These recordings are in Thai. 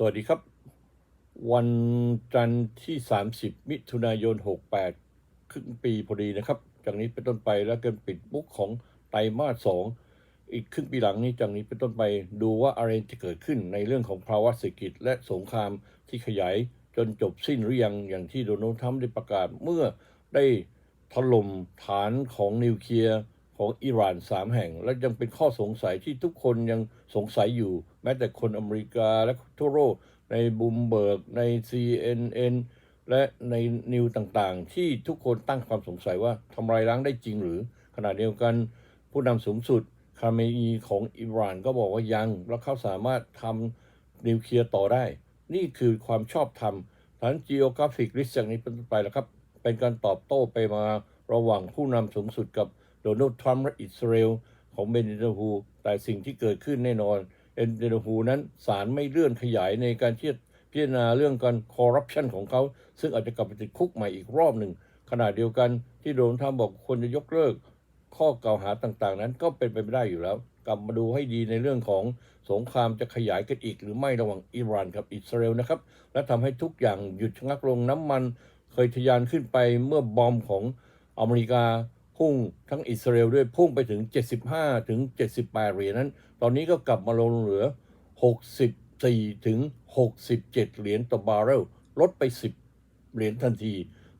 สวัสดีครับ วันจันทร์ที่ 30 มิถุนายน 68 ครึ่งปีพอดีนะครับ จากนี้เป็นต้นไปแล้วกันปิดบุ๊กของไตรมาส2อีกครึ่งปีหลังนี้จากนี้เป็นต้นไปดูว่าอะไรจะเกิดขึ้นในเรื่องของภาวะเศรษฐกิจและสงครามที่ขยายจนจบสิ้นหรือยังอย่างที่โดนัลด์ทรัมป์ได้ประกาศเมื่อได้ถล่มฐานของนิวเคลียร์ ของอิหร่านสามแห่ง และยังเป็นข้อสงสัยที่ทุกคนยังสงสัยอยู่ แม้แต่คนอเมริกาและทั่วโลกในบูมเบิร์กใน CNN และในนิวต่างๆ ที่ทุกคนตั้งความสงสัยว่าทำลายล้างได้จริงหรือ ขณะเดียวกันผู้นำสูงสุดคาเมอีของอิหร่านก็บอกว่ายัง แล้วเขาสามารถทำนิวเคลียร์ต่อได้ นี่คือความชอบธรรมฐาน geographic risk จากนี้เป็นไปแล้วครับ เป็นการตอบโต้ไปมาระหว่างผู้นำสูงสุดกับ ดนัลด์ทรัมป์และอิสราเอลของเบนเนตาฮูแต่สิ่งที่เกิดขึ้นแน่นอนเบนเนตาฮูนั้นศาลไม่เลื่อนขยายในการที่พิจารณาเรื่องการคอร์รัปชันของเขา ซึ่งอาจจะกลับไปติดคุกใหม่อีกรอบหนึ่งขณะเดียวกันที่โดนทรัมป์บอกควรจะยกเลิก ข้อกล่าวหาต่างๆ นั้นก็เป็นไปไม่ได้อยู่แล้ว กลับมาดูให้ดีในเรื่องของสงครามจะขยายกันอีกหรือไม่ระหว่างอิหร่านกับอิสราเอลนะครับ และทำให้ทุกอย่างหยุดชะงักลงน้ำมัน เคยทะยานขึ้นไปเมื่อบอมของอเมริกา พุ่งทั้งอิสราเอลด้วยพุ่งไปถึง 75 ถึง 78 เหรียญนั้น ตอนนี้ก็กลับมาลงเหลือ 64 ถึง 67 เหรียญต่อบาร์เรลลดไป 10 เหรียญทันที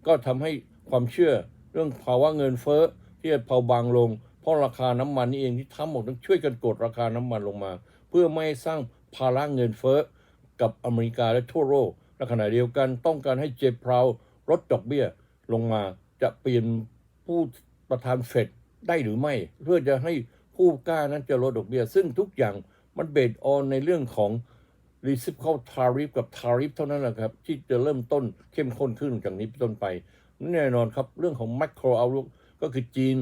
ก็ทำให้ความเชื่อเรื่องภาวะเงินเฟ้อที่จะเบาบางลง เพราะราคาน้ำมันนี่เองที่ทั้งหมดต้องช่วยกันกดราคาน้ำมันลงมา เพื่อไม่ให้สร้างภาระเงินเฟ้อกับอเมริกาและทั่วโลกและขณะเดียวกันต้องการให้เจพราวลดดอกเบี้ยลงมาจะเปลี่ยนผู้ ประธานเฟดได้หรือไม่ เพื่อจะให้ผู้กล้านั้นจะลดดอกเบี้ย ซึ่งทุกอย่างมันเบสออนในเรื่องของ reciprocal tariff กับ tariff เท่านั้นแหละครับ ที่จะเริ่มต้นเข้มข้นขึ้นจากนี้เป็นต้นไป แน่นอนครับ เรื่องของ macro outlook ก็คือจีน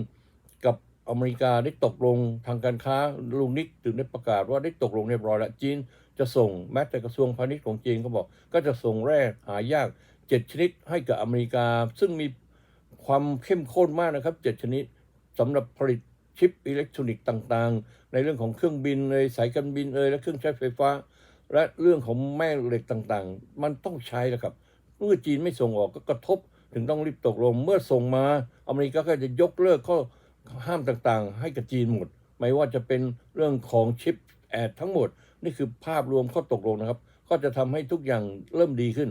กับอเมริกาได้ตกลงทางการค้าลุงนิกถึงได้ประกาศว่าได้ตกลงเรียบร้อยแล้วจีนจะส่งแม้แต่กระทรวงพาณิชย์ของจีนก็บอก ก็จะส่งแร่หายากเจ็ดชนิดให้กับอเมริกา ซึ่งมี ความเข้มข้นมากนะครับเจ็ดชนิดสำหรับผลิตชิปอิเล็กทรอนิกส์ต่างๆ ในเรื่องของเครื่องบินเลยสายการบินเอยและเครื่องใช้ไฟฟ้า และเรื่องของแม่เหล็กต่างๆ มันต้องใช้แล้วครับ เมื่อจีนไม่ส่งออกก็กระทบถึงต้องรีบตกลง เมื่อส่งมาอเมริกาก็จะยกเลิกข้อห้ามต่างๆ ให้กับจีนหมด ไม่ว่าจะเป็นเรื่องของชิปแอดทั้งหมด นี่คือภาพรวมข้อตกลงนะครับ ก็จะทำให้ทุกอย่างเริ่มดีขึ้น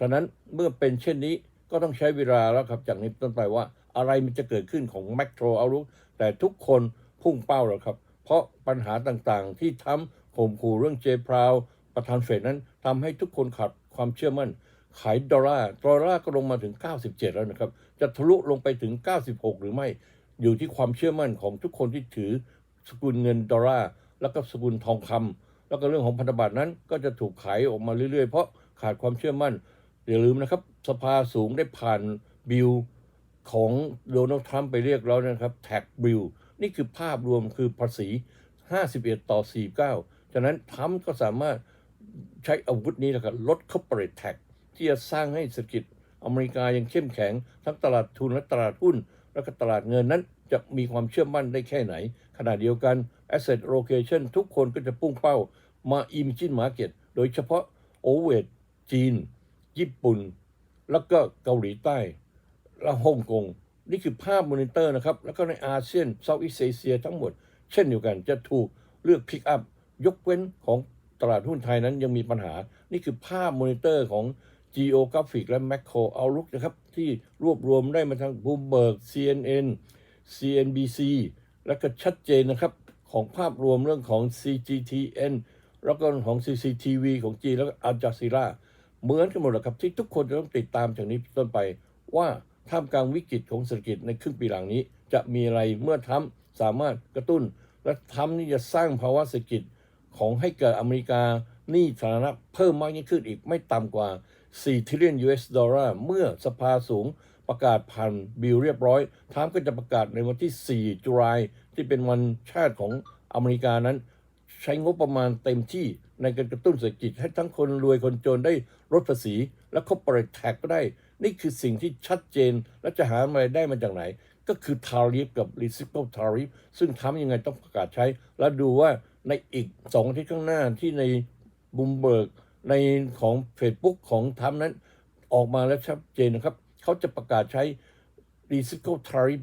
ฉะนั้นเมื่อเป็นเช่นนี้ ก็ต้องใช้เวลาแล้วครับจากนี้ต้นไปว่าอะไรมันจะเกิดขึ้นของแมกโ o เอาลุกแต่ทุกคนพุ่งเป้าแล้วครับ เพราะปัญหาต่างๆ ที่ทำข่มขู่เรื่องเจพราวประธานเฟดนั้นทำให้ทุกคนขาดความเชื่อมั่น ขายดอลลาร์ดอลลาร์ก็ลงมาถึง 97 แล้วนะครับ จะทะลุลงไปถึง 96 หรือไม่ อยู่ที่ความเชื่อมั่นของทุกคนที่ถือสกุลเงินดอลลาร์แล้วก็สกุลทองคำแล้วก็เรื่องของพันธบัตรนั้นก็จะถูกขายออกมาเรื่อยๆ เพราะขาดความเชื่อมั่นอย่าลืมนะครับ สภาสูงได้ผ่านบิลของโดนัลด์ทรัมป์ไปเรียกแล้วนะครับแท็กบิลนี่คือภาพรวมคือภาษี 51 ต่อ 49 ฉะนั้นทรัมป์ก็สามารถใช้อาวุธนี้นะครับลด corporate tax ที่จะสร้างให้เศรษฐกิจอเมริกายังเข้มแข็ง ทั้งตลาดทุนและตลาดหุ้น และก็ตลาดเงินนั้นจะมีความเชื่อมั่นได้แค่ไหน ขณะเดียวกัน asset location ทุกคนก็จะพุ่งเป้ามา emerging market โดยเฉพาะ o v e r จีน ญี่ปุ่น แล้วก็เกาหลีใต้ และฮ่องกง นี่คือภาพมอนิเตอร์นะครับ แล้วก็ในอาเซียนเซาท์อีสเอเชียทั้งหมด เช่นเดียวกันจะถูกเลือกพิกอัพ ยกเว้นของตลาดหุ้นไทยนั้นยังมีปัญหา นี่คือภาพมอนิเตอร์ของ Geographic และ Macro Outlook นะครับ ที่รวบรวมได้มาทาง Bloomberg CNN CNBC แล้วก็ชัดเจนนะครับ ของภาพรวมเรื่องของ CGTN แล้วก็ของ CCTV ของจีนแล้วก็อัลจาซีรา เหมือนกันหมดแหละครับที่ทุกคนจะต้องติดตามจากนี้ต้นไปว่าท่ามกลางวิกฤตของเศรษฐกิจในครึ่งปีหลังนี้ จะมีอะไรเมื่อทรัมสามารถกระตุ้น และทรัมนี่จะสร้างภาวะเศรษฐกิจของให้เกิดอเมริกาหนี้สาธารณะเพิ่มมากยิ่งขึ้นอีกไม่ต่ำกว่า 4 trillion US ดอลลาร์เมื่อสภาสูงประกาศผ่านบิลเรียบร้อยทรัมป์ก็จะประกาศในวันที่ 4 ตุลาที่เป็นวันชาติของอเมริกานั้น ใช้งบประมาณเต็มที่ในการกระตุ้นเศรษฐกิจ ให้ทั้งคนรวยคนจนได้ลดภาษี และ corporate tax ก็ได้ นี่คือสิ่งที่ชัดเจนและจะหาอะไรได้มาจากไหน ก็คือ tariff กับ reciprocal tariff ซึ่งทำยังไงต้องประกาศใช้ แล้วดูว่าในอีกสองอาทิตย์ข้างหน้าที่ในบูมเบิร์กในของ Facebook ของทรัมนั้น ออกมาแล้วชัดเจนนะครับ เขาจะประกาศใช้ Reciprocal Tariff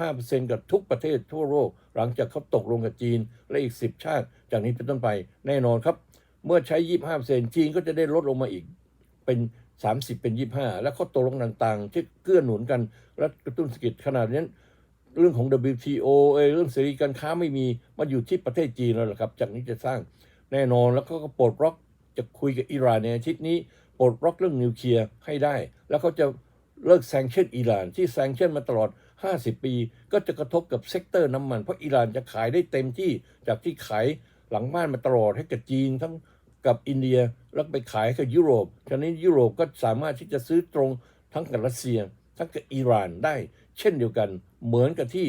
25%กับทุกประเทศทั่วโลก หลังจากเขาตกลงกับจีน และอีก 10 ชาติ จากนี้เป็นต้นไปแน่นอนครับ เมื่อใช้ 25%จีนก็จะได้ลดลงมาอีกเป็น 30 เป็น 25 แล้วเขาตกลงต่างๆ ที่เกื้อหนุนกัน และกระตุ้นเศรษฐกิจขนาดนั้เรื่องของ WTO เอเรื่องเสรีการค้าไม่มีมาอยู่ที่ประเทศจีนแล้วล่ะครับ จากนี้จะสร้างแน่นอนแล้วเขาก็ปลดล็อกจะคุยกับอิหร่านในอาทิตย์นี้ปลดล็อกเรื่องนิวเคลียร์ให้ได้ แล้วเขาจะ เลิกแซงชั่นอิหร่านที่แซงชั่นมาตลอด 50 ปี ก็จะกระทบกับเซกเตอร์น้ำมัน เพราะอิหร่านจะขายได้เต็มที่จากที่ขายหลังบ้านมาตลอดให้กับจีนทั้งกับอินเดียแล้วไปขายให้กับยุโรป ฉะนั้นยุโรปก็สามารถที่จะซื้อตรงทั้งกับรัสเซีย ทั้งกับอิหร่านได้ เช่นเดียวกัน เหมือนกับที่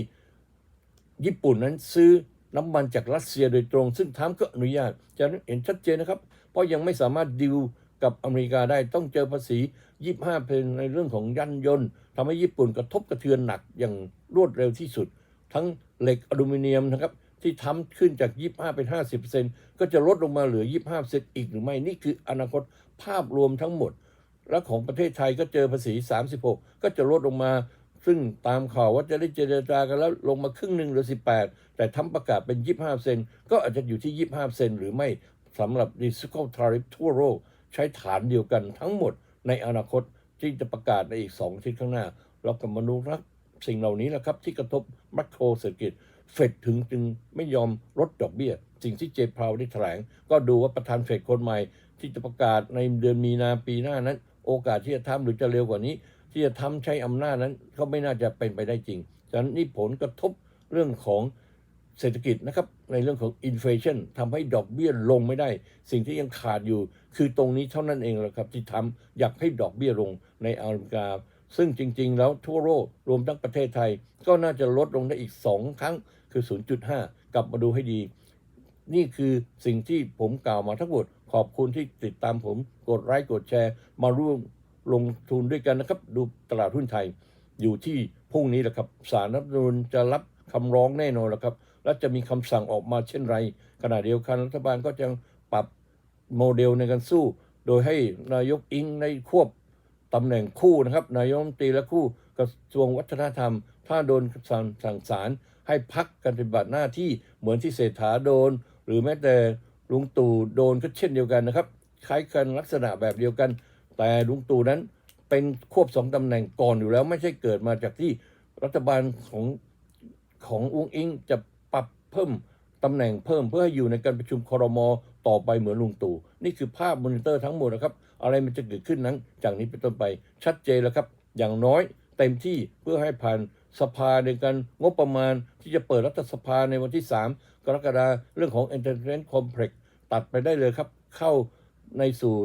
ญี่ปุ่นนั้นซื้อน้ำมันจากรัสเซียโดยตรง ซึ่งทรัมก็อนุญาตจะเห็นชัดเจนนะครับ เพราะยังไม่สามารถดิว กับอเมริกาได้ต้องเจอภาษี 25เป็นในเรื่องของยันยนต์ทำให้ญี่ปุ่นกระทบกระเทือนหนักอย่างรวดเร็วที่สุด ทั้งเหล็กอลูมิเนียมนะครับที่ทำขึ้นจาก 25 เป็น 50%ก็จะลดลงมาเหลือ 25%อีกหรือไม่นี่คืออนาคตภาพรวมทั้งหมด และของประเทศไทยก็เจอภาษี 36 ก็จะลดลงมา ซึ่งตามข่าวว่าจะได้เจรจากันแล้วลงมาครึ่งหนึ่งหรือ 18 แต่ทำประกาศเป็น 25 เซนก็อาจจะอยู่ที่ 25 เซนหรือไม่สำหรับ Reciprocal Tariff ทั่วโลก ใช้ฐานเดียวกันทั้งหมดในอนาคตที่จะประกาศในอีก2อาทิตย์ข้างหน้า เรากำมาดูครับสิ่งเหล่านี้แหละครับ ที่กระทบมัคโครเศรษฐกิจ เฟดถึงจึงไม่ยอมลดดอกเบี้ย สิ่งที่เจพาวได้แถลง ก็ดูว่าประธานเฟดคนใหม่ ที่จะประกาศในเดือนมีนาปีหน้านั้น โอกาสที่จะทำหรือจะเร็วกว่านี้ ที่จะทำใช้อำนาจนั้นก็ไม่น่าจะเป็นไปได้จริงฉะนั้นนี่ผลกระทบเรื่องของเศรษฐกิจนะครับในเรื่องของอินฟลชันทำให้ดอกเบี้ยลงไม่ได้ สิ่งที่ยังขาดอยู่ คือตรงนี้เท่านั้นเองแหละครับ ที่ทำอยากให้ดอกเบี้ยลงในอเมริกา ซึ่งจริง ๆ แล้วทั่วโลกรวมทั้งประเทศไทย ก็น่าจะลดลงได้อีก 2 ครั้งคือ 0.5 กลับมาดูให้ดี นี่คือสิ่งที่ผมกล่าวมาทั้งหมดขอบคุณที่ติดตามผมกดไลค์กดแชร์ มาร่วมลงทุนด้วยกันนะครับ ดูตลาดหุ้นไทย อยู่ที่พรุ่งนี้แหละครับสารรัฐมนูญจะรับคำร้องแน่นอนแล้วครับ และจะมีคำสั่งออกมาเช่นไร ขณะเดียวกันรัฐบาลก็จะ โมเดลในการสู้ โดยให้นายกอิงในควบตำแหน่งคู่นะครับ นายกรัฐมนตรีและคู่กระทรวงวัฒนธรรม ถ้าโดนสั่งสั่งศาลให้พักการปฏิบัติหน้าที่เหมือนที่เศรษฐาโดน หรือแม้แต่ลุงตู่โดนก็เช่นเดียวกันนะครับ คล้ายกันลักษณะแบบเดียวกัน แต่ลุงตู่นั้นเป็นควบสองตำแหน่งก่อนอยู่แล้ว ไม่ใช่เกิดมาจากที่รัฐบาลของของอุ้งอิงจะปรับเพิ่มตำแหน่งเพิ่มเพื่อให้อยู่ในการประชุมครมอ ต่อไปเหมือนลุงตู่นี่คือภาพมอนิเตอร์ทั้งหมดนะครับ อะไรมันจะเกิดขึ้นนั้น จากนี้เป็นต้นไปชัดเจนแล้วครับ อย่างน้อยเต็มที่เพื่อให้ผ่านสภาในการงบประมาณที่จะเปิดรัฐสภาในวันที่ 3 กรกฎาคมเรื่องของ Entertainment Complex ตัดไปได้เลยครับ เข้าในสู่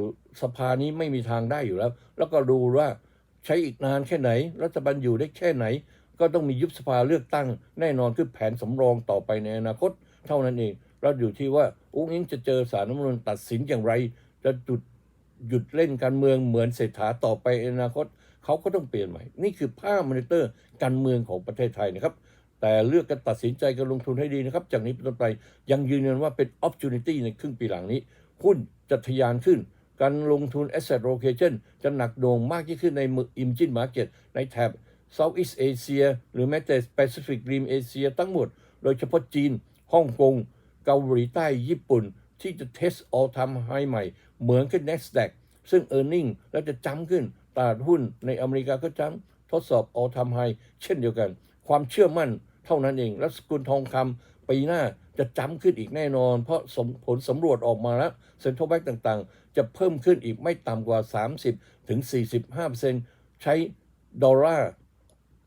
สภานี้ไม่มีทางได้อยู่แล้ว แล้วก็ดูว่าใช้อีกนานแค่ไหน รัฐบาลอยู่ได้แค่ไหน ก็ต้องมียุบสภาเลือกตั้ง แน่นอนคือแผนสำรองต่อไปในอนาคต เท่านั้นเอง เราอยู่ที่ว่าอุ้งอิงจะเจอสารรัฐมนูญตัดสินอย่างไร จะจุดหยุดเล่นการเมืองเหมือนเศรษฐาต่อไปอนาคตเขาก็ต้องเปลี่ยนใหม่ นี่คือภาพมอนิเตอร์การเมืองของประเทศไทยนะครับ แต่เลือกการตัดสินใจการลงทุนให้ดีนะครับ จากนี้เป็นต้นไปยังยืนยันว่าเป็น opportunity ในครึ่งปีหลังนี้ หุ้นจะทะยานขึ้น การลงทุน asset location จะหนักโด่งมากยิ่งขึ้นใน emerging market ในแถบ Southeast Asia หรือแม้แต่ Pacific Rim Asia ทั้งหมด โดยเฉพาะจีนฮ่องกง เกาหลีใต้ญี่ปุ่น ที่จะ test all time high ใหม่ เหมือนกับ NASDAQ ซึ่ง e a r n i n g แล้วจะจ้ำขึ้นตลาดหุ้นในอเมริกาก็จ้ำทดสอบ all time high เช่นเดียวกัน ความเชื่อมั่นเท่านั้นเอง และสกุลทองคำปีหน้าจะจ้ำขึ้นอีกแน่นอน เพราะสมผลสำรวจออกมาแล้วเซ็นทรัลแบงก์ต่างๆ จะเพิ่มขึ้นอีกไม่ต่ำกว่า 30ถึง45%ใช้ดอลลาร์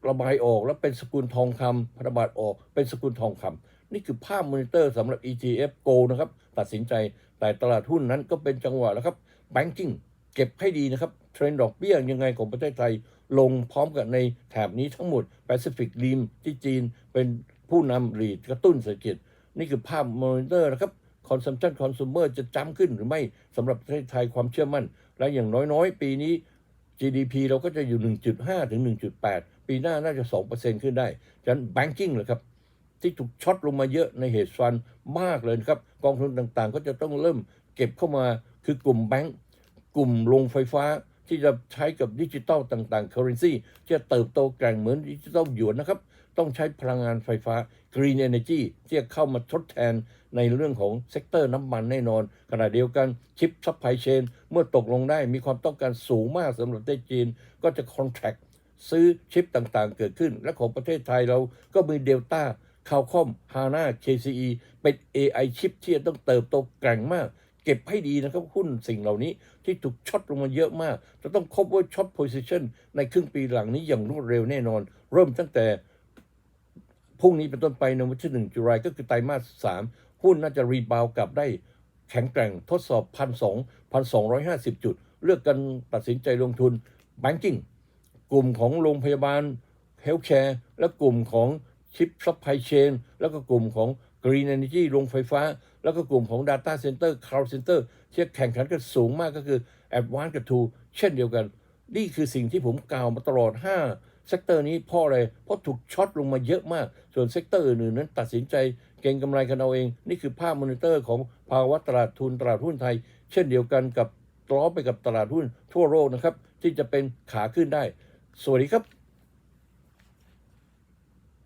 ระบายออก แล้วเป็นสกุลทองคำพันธบัตรออกเป็นสกุลทองคำ นี่คือภาพมอนิเตอร์สำหรับ ETF Go นะครับ ตัดสินใจแต่ตลาดหุ้นนั้นก็เป็นจังหวะแล้วครับ Banking เก็บให้ดีนะครับ เทรนด์ดอกเบี้ยยังไงของประเทศไทย ลงพร้อมกับในแถบนี้ทั้งหมด Pacific Rim ที่จีนเป็นผู้นำรีดกระตุ้นเศรษฐกิจ นี่คือภาพมอนิเตอร์นะครับ Consumption Consumer จะจ้ำขึ้นหรือไม่สำหรับประเทศไทยความเชื่อมั่น และอย่างน้อยๆ ปีนี้ GDP เราก็จะอยู่ 1.5 ถึง 1.8 ปีหน้าน่าจะ 2%ขึ้นได้ ฉะนั้น banking เหรอครับ ที่ถูกช็อตลงมาเยอะในเหตุฟันมากเลยครับ กองทุนต่างๆ ก็จะต้องเริ่มเก็บเข้ามาคือกลุ่มแบงก์กลุ่มโรงไฟฟ้าที่จะใช้กับดิจิตอลต่างๆ currency ที่จะเติบโตแกร่งเหมือนดิจิตอลหยวนนะครับ ต้องใช้พลังงานไฟฟ้า green energy ที่จะเข้ามาทดแทนในเรื่องของเซกเตอร์น้ำมันแน่นอน ขณะเดียวกันชิปซัพพลายเชนเมื่อตกลงได้มีความต้องการสูงมากสำหรับประเทศจีน ก็จะ contract ซื้อชิปต่างๆ เกิดขึ้น และของประเทศไทยเราก็มีเดลต้า คาวคอมฮาน่า KCE เป็น AI ชิปที่จะต้องเติบโตแกร่งมาก เก็บให้ดีนะครับหุ้นสิ่งเหล่านี้ที่ถูกช็อตลงมาเยอะมาก จะต้องคบว่าช็อตโพซิชันในครึ่งปีหลังนี้อย่างรวดเร็วแน่นอน เริ่มตั้งแต่พรุ่งนี้เป็นต้นไปในวันที่หนึ่งจุลายก็คือไตรมาสสามหุ้นน่าจะรีบาวกลับได้แข็งแกร่งทดสอบพันสองพันสองร้อยห้าสิบจุด เลือกกันตัดสินใจลงทุน Banking กลุ่มของโรงพยาบาลเฮลท์แคร์และกลุ่มของ ชิปซัพพลายเชนแล้วก็กลุ่มของ Green Energy โรงไฟฟ้า แล้วก็กลุ่มของ Data Center Cloud Center ที่แข่งขันกันสูงมากก็คือ Advanced กับ t o เช่นเดียวกัน นี่คือสิ่งที่ผมกล่าวมาตลอด 5 เซกเตอร์นี้เพราะอะไร เพราะถูกช็อตลงมาเยอะมาก ส่วนเซกเตอร์อื่นๆนั้นตัดสินใจเก็งกำไรกันเอาเอง นี่คือภาพมอนิเตอร์ของภาวะตลาดทุนตลาดหุ้นไทย เช่นเดียวกันกับล้อไปกับตลาดหุ้นทั่วโลกนะครับที่จะเป็นขาขึ้นได้ สวัสดีครับ